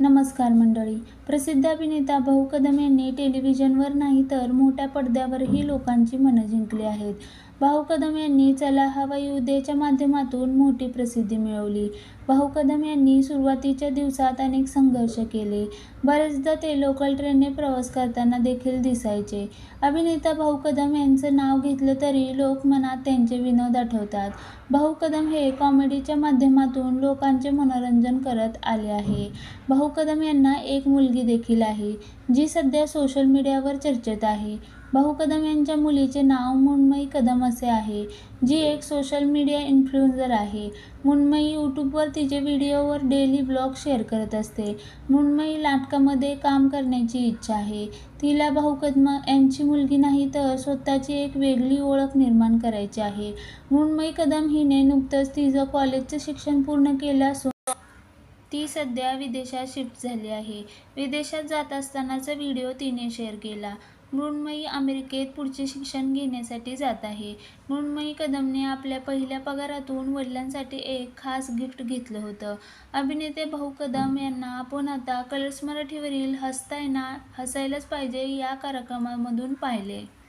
नमस्कार मंडळी. प्रसिद्ध अभिनेता भाऊ कदम यांनी टेलिव्हिजनवर नाही तर मोठ्या पडद्यावरही लोकांची मनं जिंकली आहेत. भाऊ कदम यांनी चला हवा येऊ देच्या माध्यमातून मोठी प्रसिद्धी मिळवली. भाऊ कदम यांनी सुरुवातीच्या दिवसात अनेक संघर्ष केले. बरेचदा ते लोकल ट्रेनने प्रवास करताना देखील दिसायचे. अभिनेता भाऊ कदम यांचं नाव घेतलं तरी लोक मनात त्यांचे विनोद आठवतात. भाऊ कदम हे कॉमेडीच्या माध्यमातून लोकांचे मनोरंजन करत आले आहे. भाऊ कदम यांना एक मुलगी देखील आहे जी सध्या सोशल मीडियावर चर्चेत आहे. भाऊ कदम यांच्या मुलीचे नाव मुन्मयी कदम असे आहे जी एक सोशल मीडिया इन्फ्लुएन्झर आहे. मुन्मयी यूट्यूबवर तिचे व्हिडिओवर डेली ब्लॉग शेअर करत असते. मुन्मयी नाटकामध्ये काम करण्याची इच्छा आहे. तिला भाऊ कदम यांची मुलगी नाही तर स्वतःची एक वेगळी ओळख निर्माण करायची आहे. मुन्मयी कदम हिने नुकतंच तिचं कॉलेजचं शिक्षण पूर्ण केलं असून ती सध्या विदेशात शिफ्ट झाली आहे. विदेशात जात असतानाचा व्हिडिओ तिने शेअर केला. मृण्मयी अमेरिकेत पुढचे शिक्षण घेण्यासाठी जात आहे. मृण्मयी कदमने आपल्या पहिल्या पगारातून वडिलांसाठी एक खास गिफ्ट घेतलं होतं. अभिनेते भाऊ कदम यांना आपण आता कलर्स मराठीवरील हसताय ना हसायलाच पाहिजे या कार्यक्रमामधून पाहिले.